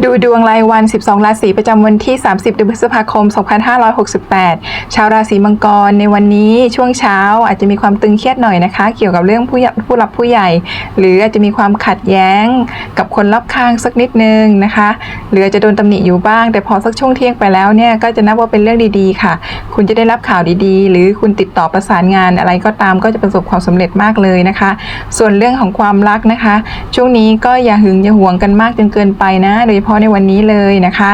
ดูดวงรายวัน 12 ราศีประจำวันที่ 30เดือนพฤษภาคม 2568 ชาวราศีมังกรในวันนี้ช่วงเช้าอาจจะมีความตึงเครียดหน่อยนะคะ เกี่ยวกับเรื่องผู้ใหญ่ผู้หลักผู้ใหญ่ หรืออาจจะมีความขัดแย้งกับคนรอบข้างสักนิดนึงนะคะ หรือจะโดนตำหนิอยู่บ้าง แต่พอสักช่วงเที่ยงไปแล้วเนี่ยก็จะนับว่าเป็นเรื่องดีๆ ค่ะ คุณจะได้รับข่าวดีๆ หรือคุณติดต่อประสานงานอะไรก็ตามก็จะประสบความสำเร็จมากเลยนะคะ ส่วนเรื่องของความรักนะคะ ช่วงนี้ก็อย่าหึงอย่าหวงกันมากจนเกินไปนะโดยฉพาะในวันนี้เลยนะคะ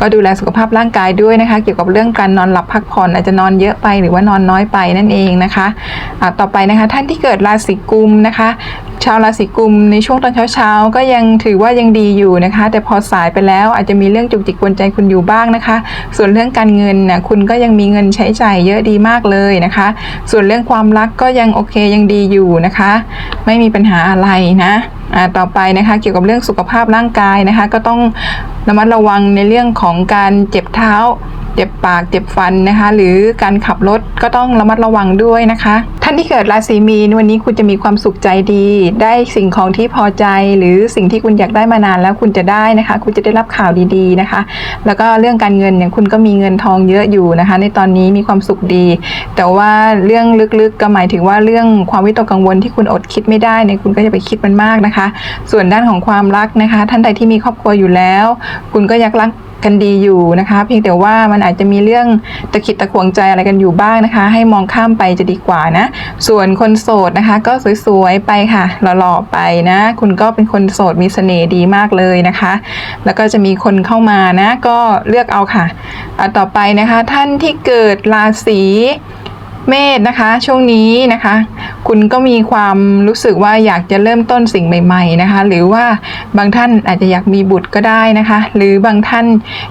ก็ดูแลสุขภาพร่างกายด้วยนะคะ เกี่ยวกับเรื่องการนอนหลับพักผ่อนอาจจะนอนเยอะไปหรือว่านอนน้อยไปนั่นเองนะคะะต่อไปนะคะ ท่านที่เกิดราศีกุมนะคะ ชาวราศีกุมในช่วงตอนเช้าๆ ก็ยังถือว่ายังดีอยู่นะคะ แต่พอสายไปแล้วอาจจะมีเรื่องจุกจิกกวนใจคุณอยู่บ้างนะคะ ส่วนเรื่องการเงินนะคุณก็ยังมีเงินใช้จ่ายเยอะดีมากเลยนะคะ ส่วนเรื่องความรักก็ยังโอเคยังดีอยู่นะคะ ไม่มีปัญหาอะไรนะต่อไปนะคะเกี่ยวกับเรื่องสุขภาพร่างกายนะคะ ก็ต้องระมัดระวังในเรื่องของการเจ็บเท้า เจ็บปากเจ็บฟันนะคะ หรือการขับรถก็ต้องระมัดระวังด้วยนะคะท่านที่เกิดราศีมีนวันนี้คุณจะมีความสุขใจดี ได้สิ่งของที่พอใจ หรือสิ่งที่คุณอยากได้มานานแล้วคุณจะได้นะคะ คุณจะได้รับข่าวดีๆนะคะ แล้วก็เรื่องการเงินเนี่ยคุณก็มีเงินทองเยอะอยู่นะคะ ในตอนนี้มีความสุขดี แต่ว่าเรื่องลึกๆก็หมายถึงว่าเรื่องความวิตกกังวลที่คุณอดคิดไม่ได้เนี่ยคุณก็จะไปคิดมันมากนะคะ ส่วนด้านของความรักนะคะ ท่านใดที่มีครอบครัวอยู่แล้ว คุณก็อยากรักกันดีอยู่นะคะ เพียงแต่ว่ามันอาจจะมีเรื่องตะขิดตะขวงใจอะไรกันอยู่บ้างนะคะ ให้มองข้ามไปจะดีกว่านะส่วนคนโสดนะคะ ก็สวยๆไปค่ะหล่อๆไปนะ คุณก็เป็นคนโสดมีเสน่ห์ดีมากเลยนะคะ แล้วก็จะมีคนเข้ามานะ ก็เลือกเอาค่ะอะต่อไปนะคะ ท่านที่เกิดราศี เมษนะคะช่วงนี้นะคะ คุณก็มีความรู้สึกว่าอยากจะเริ่มต้นสิ่งใหม่ๆนะคะ หรือว่าบางท่านอาจจะอยากมีบุตรก็ได้นะคะ หรือบางท่าน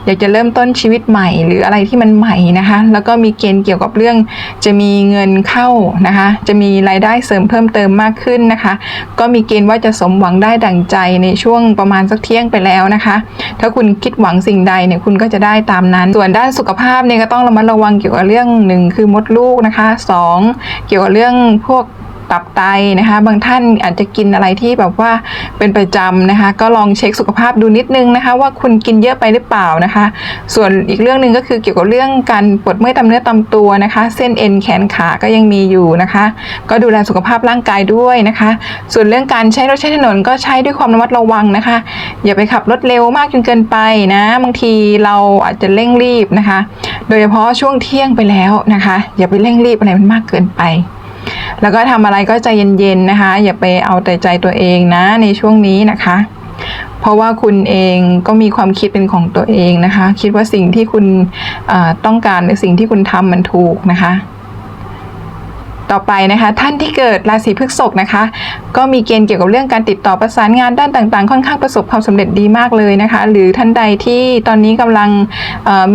อยากจะเริ่มต้นชีวิตใหม่ หรืออะไรที่มันใหม่นะคะ แล้วก็มีเกณฑ์เกี่ยวกับเรื่อง จะมีเงินเข้านะคะ จะมีรายได้เสริมเพิ่มเติมมากขึ้นนะคะ ก็มีเกณฑ์ว่าจะสมหวังได้ดั่งใจในช่วงประมาณสักเที่ยงไปแล้วนะคะ ถ้าคุณคิดหวังสิ่งใดเนี่ยคุณก็จะได้ตามนั้น ส่วนด้านสุขภาพเนี่ยก็ต้องระมัดระวังเกี่ยวกับเรื่องหนึ่งคือมดลูกนะคะสองเกี่ยวกับเรื่องพวก ตับไตนะคะ บางท่านอาจจะกินอะไรที่แบบว่าเป็นประจำนะคะ ก็ลองเช็คสุขภาพดูนิดนึงนะคะ ว่าคุณกินเยอะไปหรือเปล่านะคะ ส่วนอีกเรื่องหนึ่งก็คือเกี่ยวกับเรื่องการปวดเมื่อยตามเนื้อตามตัวนะคะ เส้นเอ็นแขนขาก็ยังมีอยู่นะคะ ก็ดูแลสุขภาพร่างกายด้วยนะคะ ส่วนเรื่องการใช้รถใช้ถนนก็ใช้ด้วยความระมัดระวังนะคะ อย่าไปขับรถเร็วมากจนเกินไปนะ บางทีเราอาจจะเร่งรีบนะคะ โดยเฉพาะช่วงเที่ยงไปแล้วนะคะ อย่าไปเร่งรีบอะไรมันมากเกินไป แล้วก็ทำอะไรก็ใจเย็นๆนะคะ อย่าไปเอาแต่ใจตัวเองนะในช่วงนี้นะคะ เพราะว่าคุณเองก็มีความคิดเป็นของตัวเองนะคะ คิดว่าสิ่งที่คุณต้องการหรือสิ่งที่คุณทำมันถูกนะคะ ต่อไปนะคะ ท่านที่เกิดราศีพฤษภนะคะ ก็มีเกณฑ์เกี่ยวกับเรื่องการติดต่อประสานงานด้านต่างๆ ค่อนข้างประสบความสำเร็จดีมากเลยนะคะ หรือท่านใดที่ตอนนี้กำลัง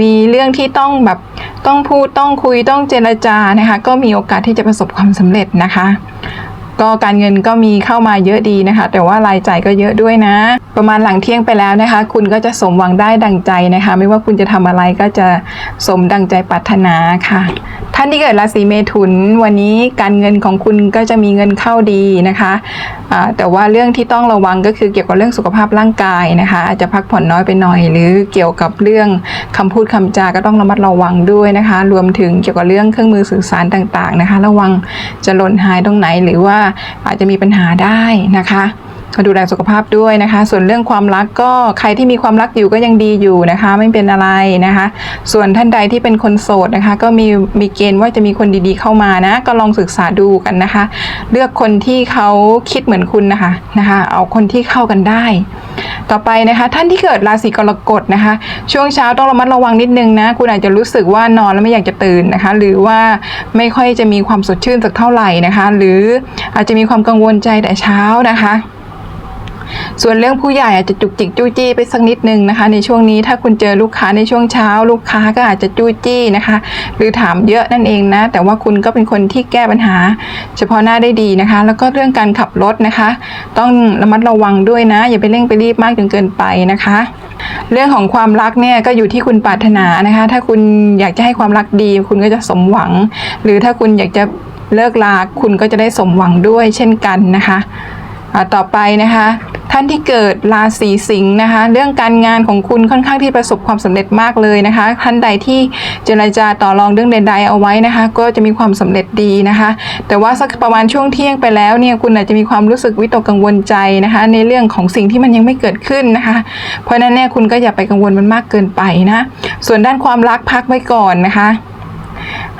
มีเรื่องที่ต้องแบบต้องพูดต้องคุยต้องเจรจานะคะ ก็มีโอกาสที่จะประสบความสำเร็จนะคะ ก็การเงินก็มีเข้ามาเยอะดีนะคะ แต่ว่ารายจ่ายก็เยอะด้วยนะ ประมาณหลังเที่ยงไปแล้วนะคะ คุณก็จะสมหวังได้ดังใจนะคะ ไม่ว่าคุณจะทำอะไรก็จะสมดังใจปรารถนาค่ะ ท่านที่เกิดราศีเมถุนวันนี้การเงินของคุณก็จะมีเงินเข้าดีนะคะแต่ว่าเรื่องที่ต้องระวังก็คือเกี่ยวกับเรื่องสุขภาพร่างกายนะคะ อาจจะพักผ่อนน้อยไปหน่อย หรือเกี่ยวกับเรื่องคำพูดคำจาก็ต้องระมัดระวังด้วยนะคะ รวมถึงเกี่ยวกับเรื่องเครื่องมือสื่อสารต่างๆนะคะ ระวังจะหล่นหายตรงไหนหรือว่าอาจจะมีปัญหาได้นะคะก็ดูแลสุขภาพด้วยนะคะ ส่วนเรื่องความรักก็ใครที่มีความรักอยู่ก็ยังดีอยู่นะคะ ไม่เป็นอะไรนะคะ ส่วนท่านใดที่เป็นคนโสดนะคะ ก็มีมีเกณฑ์ว่าจะมีคนดีๆเข้ามานะ ก็ลองศึกษาดูกันนะคะ เลือกคนที่เขาคิดเหมือนคุณนะคะนะคะ เอาคนที่เข้ากันได้ ต่อไปนะคะ ท่านที่เกิดราศีกรกฎนะคะ ช่วงเช้าต้องระมัดระวังนิดนึงนะคุณอาจจะรู้สึกว่านอนแล้วไม่อยากจะตื่นนะคะ หรือว่าไม่ค่อยจะมีความสดชื่นสักเท่าไหร่นะคะ หรืออาจจะมีความกังวลใจแต่เช้านะคะ ส่วนเรื่องผู้ใหญ่อาจจะจุกจิกจู้จี้ไปสักนิดนึงนะคะ ในช่วงนี้ถ้าคุณเจอลูกค้าในช่วงเช้า ลูกค้าก็อาจจะจู้จี้นะคะ หรือถามเยอะนั่นเองนะ แต่ว่าคุณก็เป็นคนที่แก้ปัญหา เฉพาะหน้าได้ดีนะคะ แล้วก็เรื่องการขับรถนะคะ ต้องระมัดระวังด้วยนะ อย่าไปเร่งไปรีบมากจนเกินไปนะคะ เรื่องของความรักเนี่ยก็อยู่ที่คุณปรารถนานะคะ ถ้าคุณอยากจะให้ความรักดี คุณก็จะสมหวัง หรือถ้าคุณอยากจะเลิกลาคุณก็จะได้สมหวังด้วยเช่นกันนะคะต่อไปนะคะ ท่านที่เกิดราศีสิงห์นะคะ เรื่องการงานของคุณค่อนข้างที่ประสบความสำเร็จมากเลยนะคะ ท่านใดที่เจรจาต่อรองเรื่องใด ๆ เอาไว้นะคะ ก็จะมีความสำเร็จดีนะคะ แต่ว่าสักประมาณช่วงเที่ยงไปแล้วเนี่ยคุณอาจจะมีความรู้สึกวิตกกังวลใจนะคะ ในเรื่องของสิ่งที่มันยังไม่เกิดขึ้นนะคะ เพราะฉะนั้นเนี่ยคุณก็อย่าไปกังวลมันมากเกินไปนะ ส่วนด้านความรักพักไว้ก่อนนะคะ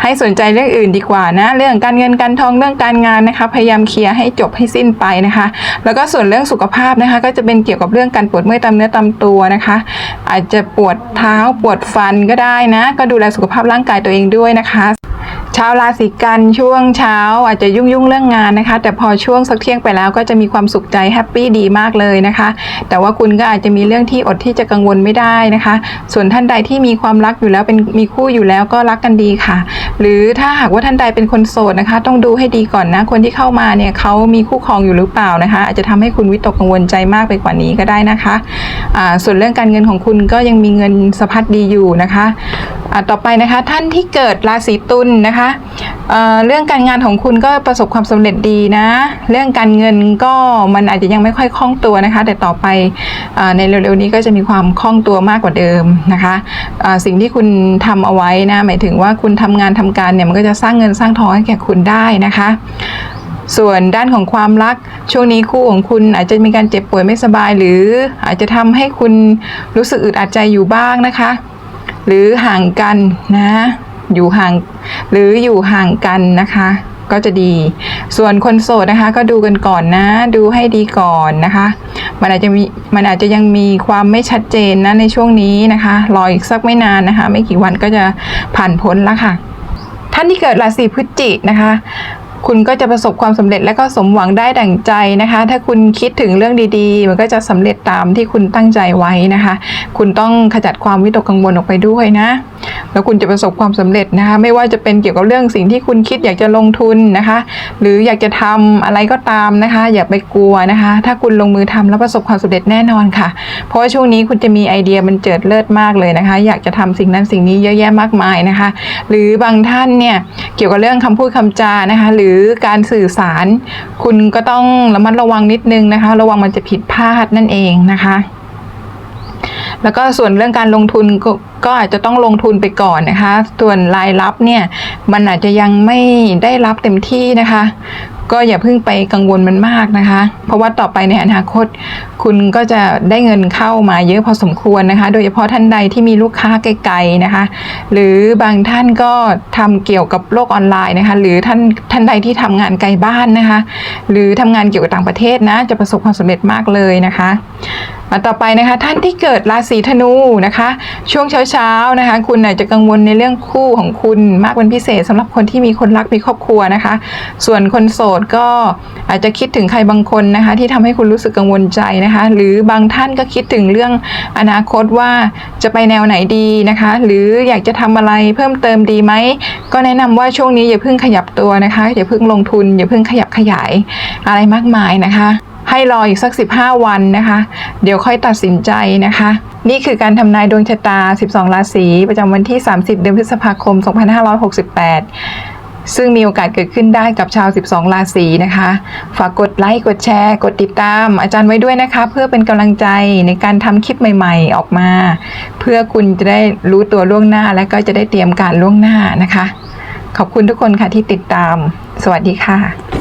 ให้สนใจเรื่องอื่นดีกว่านะ เรื่องการเงินการทองเรื่องการงานนะคะ พยายามเคลียร์ให้จบให้สิ้นไปนะคะ แล้วก็ส่วนเรื่องสุขภาพนะคะ ก็จะเป็นเกี่ยวกับเรื่องการปวดเมื่อยตามเนื้อตามตัวนะคะ อาจจะปวดเท้าปวดฟันก็ได้นะ ก็ดูแลสุขภาพร่างกายตัวเองด้วยนะคะ ชาวราศีกันช่วงเช้าอาจจะยุ่งยุ่งๆเรื่องงานนะคะ แต่พอช่วงสักเที่ยงไปแล้วก็จะมีความสุขใจแฮปปี้ดีมากเลยนะคะ แต่ว่าคุณก็อาจจะมีเรื่องที่อดที่จะกังวลไม่ได้นะคะ ส่วนท่านใดที่มีความรักอยู่แล้วเป็นมีคู่อยู่แล้วก็รักกันดีค่ะ หรือถ้าหากว่าท่านใดเป็นคนโสดนะคะ ต้องดูให้ดีก่อนนะคนที่เข้ามาเนี่ยเขามีคู่ครองอยู่หรือเปล่านะคะ อาจจะทำให้คุณวิตกกังวลใจมากไปกว่านี้ก็ได้นะคะส่วนเรื่องการเงินของคุณก็ยังมีเงินสะพัดดีอยู่นะคะ ต่อไปนะคะท่านที่เกิดราศีตุลนะคะเเรื่องการงานของคุณก็ประสบความสำเร็จดีนะ เรื่องการเงินก็มันอาจจะยังไม่ค่อยคล่องตัวนะคะ แต่ต่อไปอในเร็วๆนี้ก็จะมีความคล่องตัวมากกว่าเดิมนะคะสิ่งที่คุณทำเอาไว้นะหมายถึงว่าคุณทำงานทำการเนี่ยมันก็จะสร้างเงินสร้างทองให้แก่คุณได้นะคะส่วนด้านของความรักช่วงนี้คู่ของคุณอาจจะมีการเจ็บป่วยไม่สบาย หรืออาจจะทำให้คุณรู้สึกอึดอัดใจอยู่บ้างนะคะ หรือห่างกันนะ อยู่ห่างหรืออยู่ห่างกันนะคะ ก็จะดี ส่วนคนโสดนะคะ ก็ดูกันก่อนนะ ดูให้ดีก่อนนะคะ มันอาจจะมีมันอาจจะยังมีความไม่ชัดเจนนะในช่วงนี้นะคะ รออีกสักไม่นานนะคะ ไม่กี่วันก็จะผ่านพ้นแล้วค่ะท่านที่เกิดราศีพฤศจิกนะคะ คุณก็จะประสบความสำเร็จและก็สมหวังได้ดั่งใจนะคะ ถ้าคุณคิดถึงเรื่องดีๆ มันก็จะสำเร็จตามที่คุณตั้งใจไว้นะคะ คุณต้องขจัดความวิตกกังวลออกไปด้วยนะ แล้วคุณจะประสบความสำเร็จนะคะ ไม่ว่าจะเป็นเกี่ยวกับเรื่องสิ่งที่คุณคิดอยากจะลงทุนนะคะ หรืออยากจะทำอะไรก็ตามนะคะ อย่าไปกลัวนะคะ ถ้าคุณลงมือทำแล้วประสบความสำเร็จแน่นอนค่ะ เพราะว่าช่วงนี้คุณจะมีไอเดียมันเจิดเลิศมากเลยนะคะ อยากจะทำสิ่งนั้นสิ่งนี้เยอะแยะมากมายนะคะ หรือบางท่านเนี่ยเกี่ยวกับเรื่องคำพูดคำจานะคะ หรือการสื่อสาร คุณก็ต้องระมัดระวังนิดนึงนะคะ ระวังมันจะผิดพลาดนั่นเองนะคะ แล้วก็ส่วนเรื่องการลงทุน ก็อาจจะต้องลงทุนไปก่อนนะคะ ส่วนรายรับเนี่ยมันอาจจะยังไม่ได้รับเต็มที่นะคะ ก็อย่าเพิ่งไปกังวลมันมากนะคะ เพราะว่าต่อไปในอนาคต คุณก็จะได้เงินเข้ามาเยอะพอสมควรนะคะ โดยเฉพาะท่านใดที่มีลูกค้าไกลๆนะคะ หรือบางท่านก็ทำเกี่ยวกับโลกออนไลน์นะคะ หรือท่านท่านใดที่ทำงานไกลบ้านนะคะ หรือทำงานเกี่ยวกับต่างประเทศนะจะประสบความสำเร็จมากเลยนะคะมาต่อไปนะคะ ท่านที่เกิดราศีธนูนะคะ ช่วงเช้าๆนะคะ คุณอาจจะกังวลในเรื่องคู่ของคุณมากเป็นพิเศษสำหรับคนที่มีคนรักมีครอบครัวนะคะ ส่วนคนโสดก็อาจจะคิดถึงใครบางคนนะคะ ที่ทำให้คุณรู้สึกกังวลใจนะคะ หรือบางท่านก็คิดถึงเรื่องอนาคตว่าจะไปแนวไหนดีนะคะ หรืออยากจะทำอะไรเพิ่มเติมดีไหมก็แนะนำว่าช่วงนี้อย่าเพิ่งขยับตัวนะคะอย่าเพิ่งลงทุนอย่าเพิ่งขยับขยายอะไรมากมายนะคะ ให้รออีกสัก 15 วันนะคะ เดี๋ยวค่อยตัดสินใจนะคะ นี่คือการทำนายดวงชะตา 12 ราศีประจำวันที่ 30 เดือนพฤษภาคม 2568ซึ่งมีโอกาสเกิดขึ้นได้กับชาว 12 ราศีนะคะ ฝากกดไลค์ กดแชร์ กดติดตาม อาจารย์ไว้ด้วยนะคะ เพื่อเป็นกำลังใจในการทำคลิปใหม่ ๆ ออกมา เพื่อคุณจะได้รู้ตัวล่วงหน้าและก็จะได้เตรียมการล่วงหน้านะคะ ขอบคุณทุกคนค่ะที่ติดตาม สวัสดีค่ะ